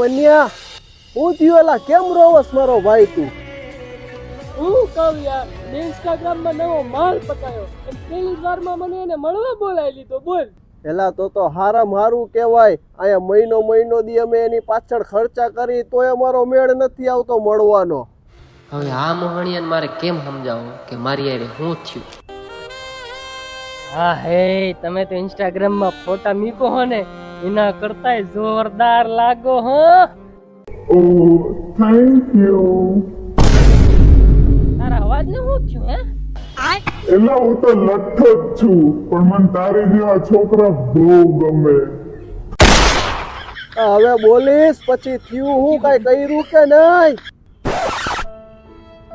મન્યા. હું થયું એલા કેમ રોવસ મારો ભાઈ તું? હું કહું યાર મેં ઇન્સ્ટાગ્રામમાં નવો માલ પતાયો અને પહેલી વારમાં મને એને મળવા બોલાવી લીધો બોલ. પેલા તો તો હારામ હારું કહેવાય અહીંયા મહિનો મહિનો દી અમે એની પાછળ ખર્ચા કરી તોય અમારો મેળ નથી આવતો મળવાનો. હવે આ મોહણિયાને મારે કેમ સમજાવું કે મારી યારે શું થયું? હા હે તમે તો ઇન્સ્ટાગ્રામમાં ફોટા મીકો હો ને. એના કરતા જોરદાર લાગો હો. Oh, thank you. તારા અવાજ ને શું થયું હે? એલા હું તો લઠ્ઠો જ છું પણ મને તારી જેવા છોકરા બહુ ગમે. હવે બોલીશ પછી થયું હું કઈ કર્યું કે નહીં?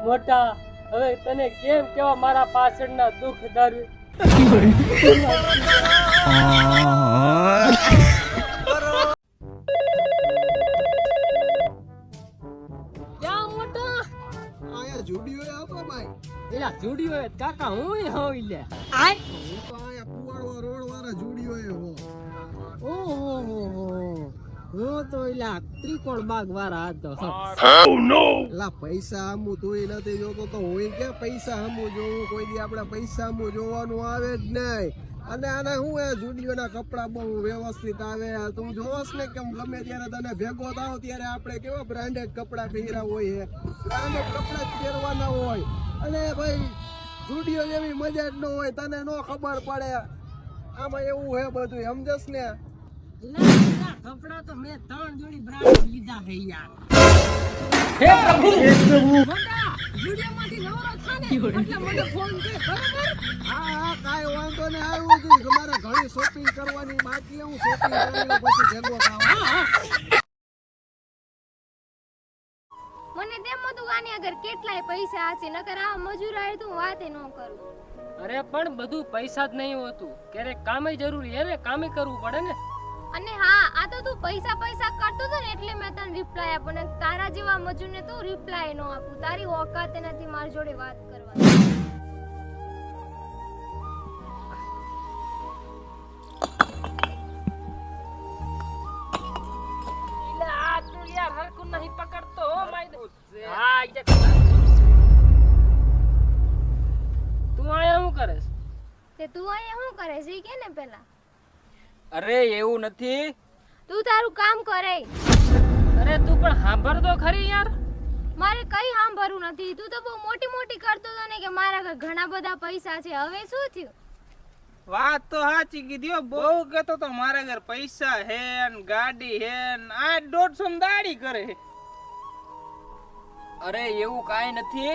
મોટા હવે તને કેમ કેવા મારા પાછળના દુઃખ દર્દ જુડીઓ આપો ભાઈ. એલા જુડિયો કાકા હું હોઈ લે હું તો કુવાડવા રોડ વાળા જુડીઓ એ હો ઓહો હું તો એલા ત્રિકોણ બાગ વાળા હતો એલા પૈસા હમું તું નથી જોતો તો હું કે પૈસા હમું જોવું કોઈ દી આપણે પૈસા હમું જોવાનું આવે જ નહીં. અને આને હું એ જુડીઓના કપડા બહુ વ્યવસ્થિત આવે તું જોવસ ને કેમ ગમે ત્યારે તને ભેગો થાવ ત્યારે આપણે કેવા બ્રાન્ડેડ કપડા પહેર્યા હોય છે બ્રાન્ડેડ કપડા જ પહેરવાના હોય. અને ભાઈ જુડીઓ એવી મજા જ ન હોય તને ન ખબર પડે. આમાં એવું હે બધું સમજસ ને? કપડા તો મેં ત્રણ જોડી બ્રાન્ડ લીધા છે યાર. હે પ્રભુ! મોટા નવરો થાને એટલે મને ફોન કર બરાબર? હા હા કાંઈ વાંધો ને હતું કે ઘણી શોપિંગ કરવાની બાકી હું શોપિંગ કરીને પછી ભેગો થાવ. મને તેમ હતું આની આગળ કેટલાય પૈસા હશે નકર આ મજૂર આવે તો વાતે ન કરું. અરે પણ બધું પૈસા જ નહીં હોતું. ક્યારેક કામે જરૂરી હે ને કામે કરવું પડે ને. અને હા આ તો તું પૈસા પૈસા કરતો હતો ને એટલે મેં તને રિપ્લાય આપો. ને તારા જેવા મજૂરને તો રિપ્લાય ન આપું. તારી ઓકાત નથી મારી જોડે વાત કરવાની હા ઈ તું આયા શું કરેસ તે તું અહીંયા શું કરે છે? ઈ કે ને પેલા? અરે એવું નથી. તું તારું કામ કરે. અરે તું પણ સાંભળ તો ખરી યાર. મારે કઈ સાંભળવું નથી. તું તો બહુ મોટી મોટી કરતો હતો ને કે મારા ઘર ઘણા બધા પૈસા છે. હવે શું થયું? વાત તો સાચી કીધી બહુ કહેતો તો મારા ઘર પૈસા હે ને ગાડી હે ને આ દોઢસો દાડી કરે અરે એવું કાંઈ નથી.